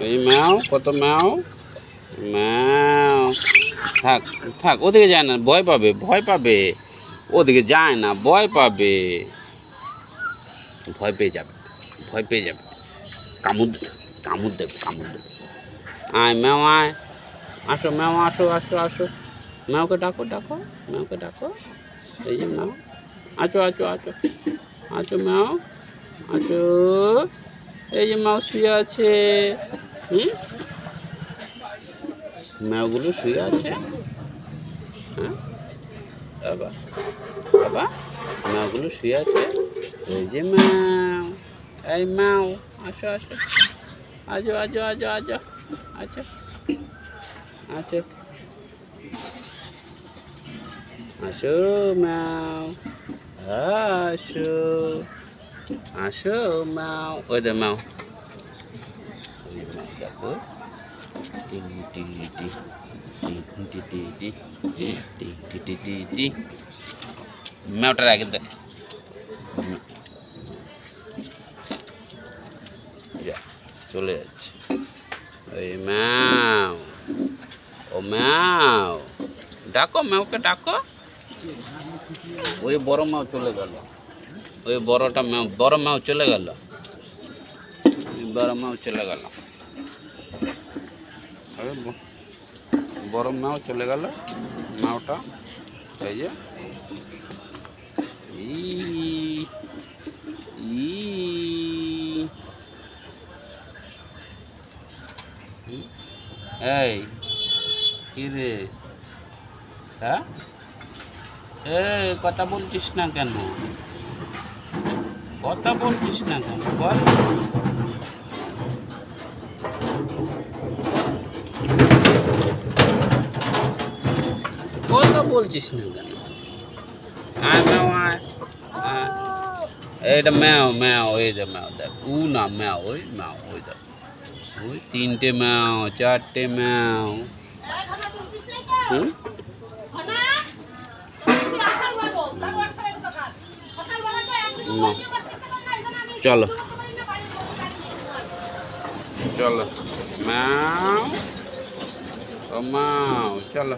এই ম্যাও, কত ম্যাও? ম্যাও। থাক থাক, ওদিকে যায় না, ভয় পাবে ভয় পাবে। ওদিকে যায় না, ভয় পাবে। ভয় পেয়ে যাবে, ভয় পেয়ে যাবে। কামড় দেবে কামড় দেবে কামড় দেবে। আয় ম্যাও, আয়। আসো ম্যাও, আসো আসো আসো। ম্যাওকে ডাকো ডাকো, ম্যাওকে ডাকো। এই যে ম্যাও। আছো আছো আছো। আছো ম্যাও, আছো। এই যে ম্যাও শুয়ে আছে। হুম? ম্যাওগুলো শুয়ে আছে। হ্যাঁ? বাবা বাবা ম্যাওগুলো শুয়ে আছে। এই যে ম্যাও এই ম্যাও আসো আসো। আজো আজো আজো আজো আচ্ছা। আচ্ছা। আসো ম্যাও আসো। আসো ম্যাও ওই দে ম্যাও দেখো টি টি টি টি টি টি টি টি টি টি টি টি ম্যাওটার আগে দেখ চলে যাচ্ছে ওই ম্যাও ও ম্যাও ডাকো ম্যাওকে ডাকো ওই বড় ম্যাও চলে গেল ওই বড়টা বড় ম্যাও চলে গেল। বড় ম্যাও চলে গেল। বড় ম্যাও চলে গেল। ম্যাওটা এই যে এই, কি রে? হ্যাঁ? এই, কথা বলছিস না কেন? কথা বলছিস না কেন? বল। কথা বলছিস না কেন? আয় ম্যাও আয়। এইটা ম্যাও ম্যাও এই যে ম্যাও দেখ। উ না ম্যাও ওই ম্যাও ওই দেখ। ওই তিনটে ম্যাও চারটে ম্যাও। হুম? না। চলো চলো ম্যাও ও ম্যাও চলো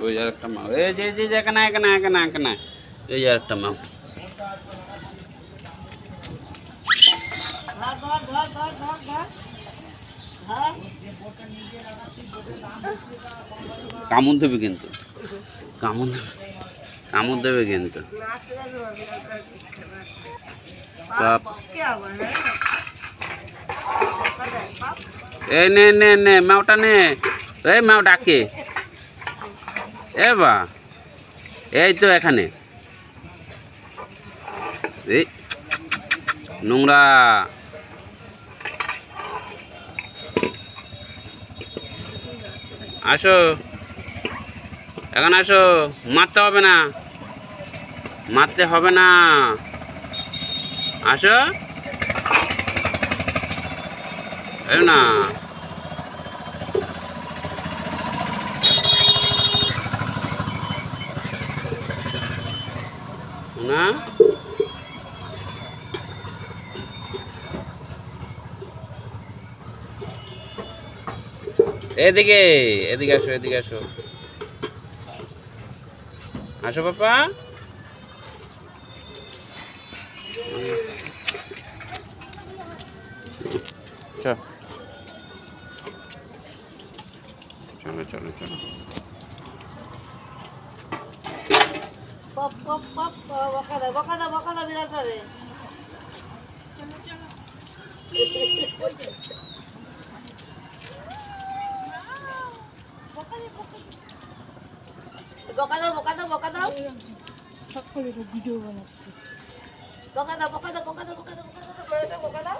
ওই আর একটা ম্যাও এই যে যে যে এখানে এখানে এখানে এখানে এই আর একটা ম্যাও ধর ধর ধর ধর ধর কামন দেবে কিন্তু। কামন কামন দেবে কিন্তু। এ নে নে নে ম্যাওটা নে। এ ম্যাও ডাকে। এ বা। এই তো এখানে। এই। নোংরা। আসো। এখন আসো। মারতে হবে না। মারতে হবে না। আসো। না। এদিকে এদিকে আসো এদিকে আসো। আসো পাপা। চল। চলো চলো চলো। পপ পপ পপ পপ, বকা দাও বকা দাও বকা দাও বিড়ালটা রে বকা দাও বকা দাও বকা দাও সকালে ভিডিও বানাচ্ছি বকা দাও বকা দাও বকা দাও বকা দাও বকা দাও বকা দাও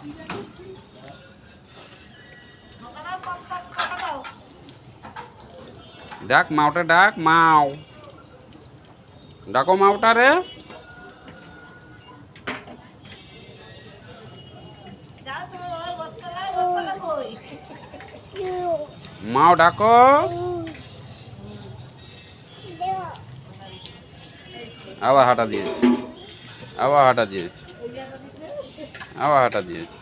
বকা দাও পপ পপ বকা দাও ডাক মাওটা ডাক মাও ডাকো মাওটা রে মাও ডাকো আবার হাঁটা দিয়েছে। আবার হাঁটা দিয়েছি। আবার হাঁটা দিয়েছি।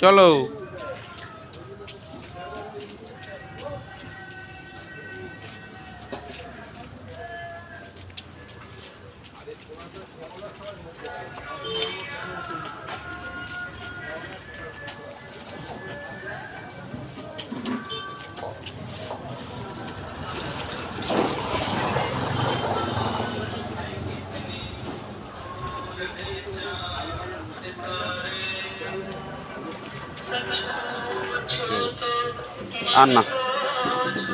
চলো। আর না।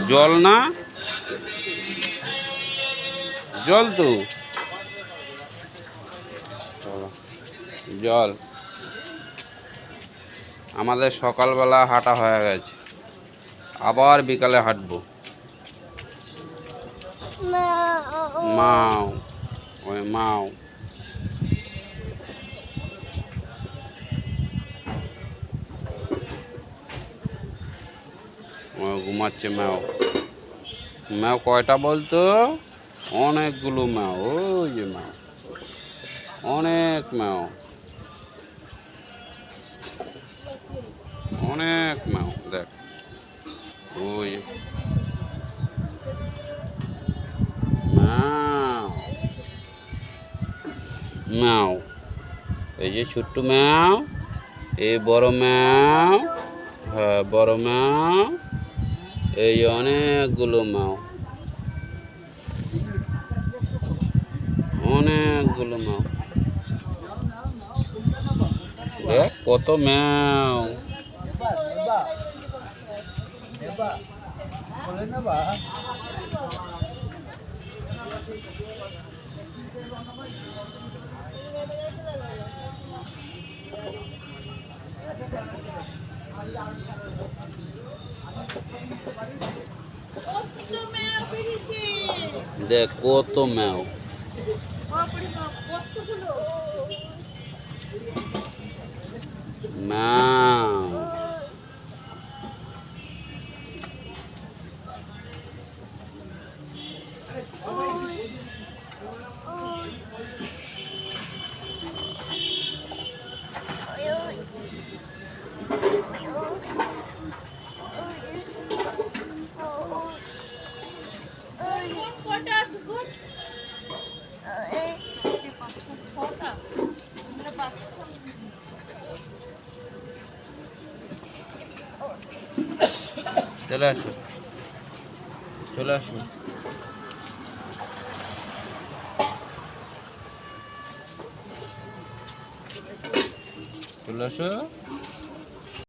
জল না? জল তো। জল। আমাদের সকালবেলা হাঁটা হয়ে গেছে। আবার বিকালে হাঁটবো। মাও। ওই মাও। ঘুমাচ্ছে ম্যাও। ম্যাও কয়টা বলতো? অনেকগুলো ম্যাও, ওই যে ম্যাও। অনেক ম্যাও। অনেক ম্যাও, দেখ। ওই ম্যাও। এই যে ছোট্ট ম্যাও, এই বড় ম্যাও হ্যাঁ বড় ম্যাও। এই অনেকগুলো মাও। অনেকগুলো মাও। দেখ কত ম্যাও দেখ কত ম্যাও। ম্যাও চলে আসো। চলে আসো। চলে আসো।